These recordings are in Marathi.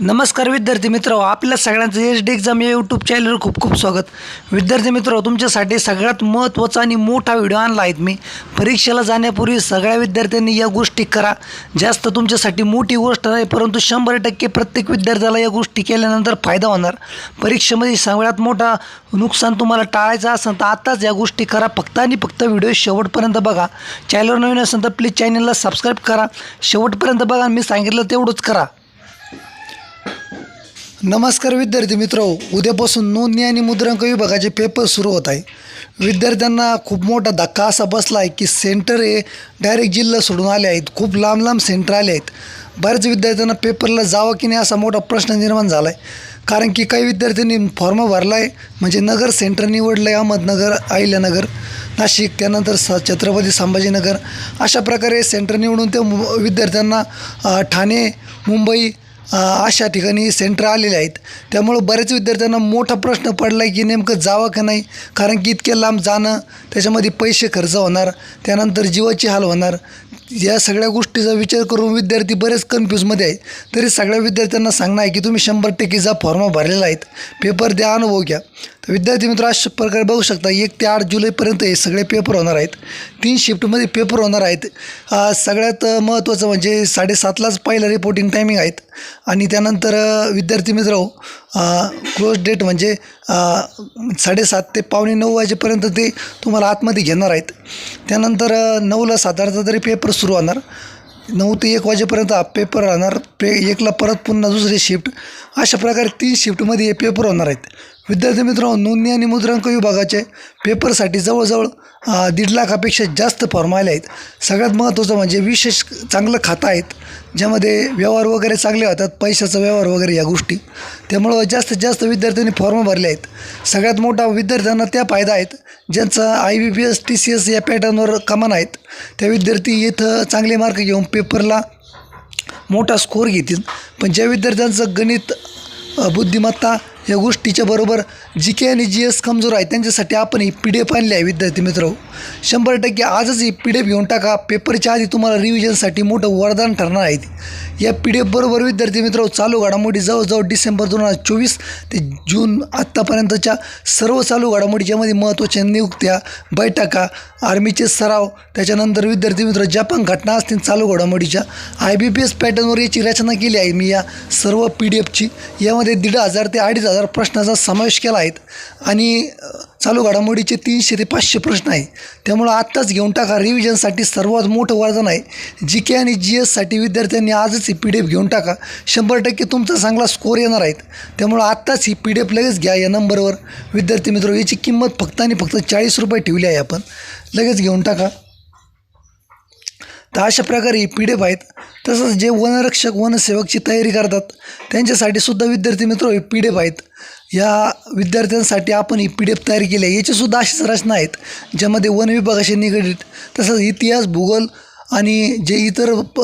नमस्कार विद्यार्थी मित्र आपल्या सगळ्यांचं एच डी एक्झाम या यूट्यूब चॅनलवर खूप खूप स्वागत. विद्यार्थी मित्र तुमच्यासाठी सगळ्यात महत्त्वाचा आणि मोठा व्हिडिओ आणला आहेत मी. परीक्षेला जाण्यापूर्वी सगळ्या विद्यार्थ्यांनी या गोष्टी करा. जास्त तुमच्यासाठी मोठी गोष्ट नाही परंतु शंभर टक्के प्रत्येक विद्यार्थ्याला या गोष्टी केल्यानंतर फायदा होणार. परीक्षेमध्ये सगळ्यात मोठा नुकसान तुम्हाला टाळायचं असेल तर आत्ताच या गोष्टी करा. फक्त आणि फक्त व्हिडिओ शेवटपर्यंत बघा. चॅनलवर नवीन असेल तर प्लीज चॅनलला सबस्क्राईब करा. शेवटपर्यंत बघा मी सांगितलं तेवढंच करा. नमस्कार विद्यार्थी मित्र. उद्यापासून नोंदणी आणि मुद्रांक विभागाचे पेपर सुरू होत आहे. विद्यार्थ्यांना खूप मोठा धक्का असा बसला आहे की सेंटर हे डायरेक्ट जिल्हा सोडून आले आहेत. खूप लांब लांब सेंटर आले आहेत. बऱ्याच विद्यार्थ्यांना पेपरला जावं की नाही असा मोठा प्रश्न निर्माण झाला आहे कारण की काही विद्यार्थ्यांनी फॉर्म भरला आहे म्हणजे नगर सेंटर निवडलं आहे अहमदनगर अहिल्यानगर नाशिक त्यानंतर स छत्रपती संभाजीनगर. अशा प्रकारे सेंटर निवडून ते मु- विद्यार्थ्यांना ठाणे मुंबई अशा ठिकाणी सेंटर आलेले आहेत. त्यामुळं बऱ्याच विद्यार्थ्यांना मोठा प्रश्न पडला आहे की नेमकं जावं का नाही? कारण की इतक्या लांब जाणं त्याच्यामध्ये पैसे खर्च होणार त्यानंतर जीवाची हाल होणार. या सगळ्या गोष्टीचा विचार करून विद्यार्थी बरेच कन्फ्यूजमध्ये आहे तरी सगळ्या विद्यार्थ्यांना सांगणं आहे की तुम्ही शंभर टक्केचा फॉर्म भरलेला आहेत. पेपर द्या अनुभव घ्या. तर विद्यार्थी मित्र अशा प्रकारे बघू शकता एक ते आठ जुलैपर्यंत हे सगळे पेपर होणार आहेत. तीन शिफ्टमध्ये पेपर होणार आहेत. सगळ्यात महत्त्वाचं म्हणजे साडेसातलाच पहिलं रिपोर्टिंग टायमिंग आहेत. आणि त्यानंतर विद्यार्थी मित्र क्लोज डेट म्हणजे साडेसात ते पावणे नऊ वाजेपर्यंत ते तुम्हाला आतमध्ये घेणार आहेत. त्यानंतर नऊला साधारणतः तरी पेपर सुरू होणार. नऊ ते एक वाजेपर्यंत हा पेपर राहणार. पे एकला परत पुन्हा दुसरी शिफ्ट अशा प्रकारे तीन शिफ्टमध्ये हे पेपर होणार आहेत. विद्यार्थी मित्रांनो नोंदणी आणि मुद्रांक विभागाचे पेपरसाठी जवळजवळ दीड लाखापेक्षा जास्त फॉर्म आले आहेत. सगळ्यात महत्त्वाचं म्हणजे विशेष चांगलं खातं आहेत ज्यामध्ये व्यवहार वगैरे चांगले होतात पैशाचा व्यवहार वगैरे या गोष्टी. त्यामुळं जास्तीत जास्त विद्यार्थ्यांनी फॉर्म भरले आहेत. सगळ्यात मोठा विद्यार्थ्यांना त्या फायदा आहेत ज्यांचा I B P S T C S या पॅटर्नवर कमान आहेत. त्या विद्यार्थी इथं चांगले मार्क घेऊन पेपरला मोठा स्कोर घेतील. पण ज्या विद्यार्थ्यांचं गणित बुद्धिमत्ता या गोष्टीच्या बरोबर जी के आणि जी एस कमजोर आहे त्यांच्यासाठी आपण ही पी डी एफ आणली आहे विद्यार्थी मित्र. शंभर टक्के आजच ही पी डी एफ घेऊन टाका. पेपरच्या आधी तुम्हाला रिव्हिजनसाठी मोठं वरदान ठरणार आहे. या पी डी एफबरोबर विद्यार्थी मित्र चालू घडामोडी जवळजवळ डिसेंबर दोन हजार चोवीस ते जून आत्तापर्यंतच्या सर्व चालू घडामोडीच्यामध्ये महत्त्वाच्या नियुक्त्या बैठका आर्मीचे सराव त्याच्यानंतर विद्यार्थी मित्र ज्या पण घटना असतील चालू घडामोडीच्या आय बी पी एस पॅटर्नवर याची रचना केली आहे. मी या सर्व पी डी एफची यामध्ये दीड हजार ते अडीच हजार प्रश्नाचा समावेश केला आहे आणि चालू घडामोडीचे तीनशे ते पाचशे प्रश्न आहे. त्यामुळं आत्ताच घेऊन टाका. रिव्हिजनसाठी सर्वात मोठं वरदान आहे. जी के आणि जी एससाठी विद्यार्थ्यांनी आजच ही पी डी एफ घेऊन टाका. शंभर टक्के तुमचा चांगला स्कोर येणार आहेत. त्यामुळं आत्ताच ही पी डी एफ लगेच घ्या या नंबरवर. विद्यार्थी मित्र याची किंमत फक्त आणि फक्त चाळीस रुपये ठेवली आहे आपण. लगेच घेऊन टाका. तर अशा प्रकारे ही पी डी एफ आहेत. तसंच जे वनरक्षक वनसेवकची तयारी करतात त्यांच्यासाठी सुद्धा विद्यार्थी मित्र हे पी डी एफ आहेत. या विद्यार्थ्यांसाठी आपण ही पी डी एफ तयार केली आहे. याचीसुद्धा अशीच रचना आहेत ज्यामध्ये वन विभागाशी निगडीत तसंच इतिहास भूगोल आणि जे इतर प-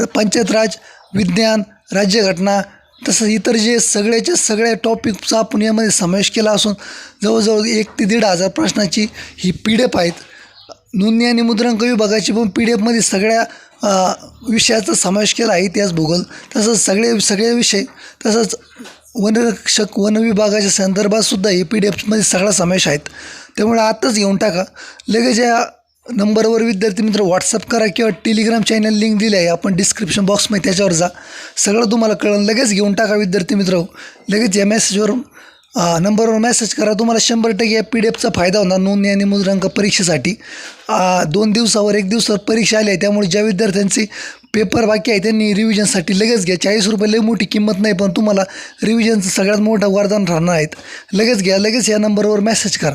र- पंचायत राज विज्ञान राज्यघटना तसंच इतर जे सगळ्याच्या सगळ्या टॉपिकचा आपण यामध्ये समावेश केला असून जवळजवळ एक ते दीड हजार प्रश्नाची ही पी डी एफ आहेत. नोंदणी आणि मुद्रांक विभागाची पण पी डी एफमध्ये सगळ्या विषयाचा समावेश केला आहे इतिहास भूगोल. तसंच सगळे सगळे विषय तसंच वनरक्षक वन विभागाच्या संदर्भातसुद्धा हे पी डी एफमध्ये सगळा समावेश आहेत. त्यामुळे आत्ताच घेऊन टाका. लगेच या नंबरवर विद्यार्थी मित्र व्हॉट्सअप करा किंवा टेलिग्राम चॅनल लिंक दिली आहे. आपण डिस्क्रिप्शन बॉक्समध्ये त्याच्यावर जा. सगळं तुम्हाला कळलं. लगेच घेऊन टाका विद्यार्थी मित्र. लगेच या मेसेजवर नंबरवर मेसेज करा. तुम्हाला शंभर टक्के या पी डी एफचा फायदा होणार नोंदणी आणि मुद्रांक परीक्षेसाठी. दोन दिवसावर एक दिवसावर परीक्षा आली आहे. त्यामुळे ज्या विद्यार्थ्यांचे पेपर बाकी आहे त्यांनी रिव्हिजनसाठी लगेच घ्या. चाळीस रुपये लई मोठी किंमत नाही पण तुम्हाला रिव्हिजनचं सगळ्यात मोठं वरदान राहणार आहेत लगेच घ्या लगेच या नंबरवर मेसेज करा.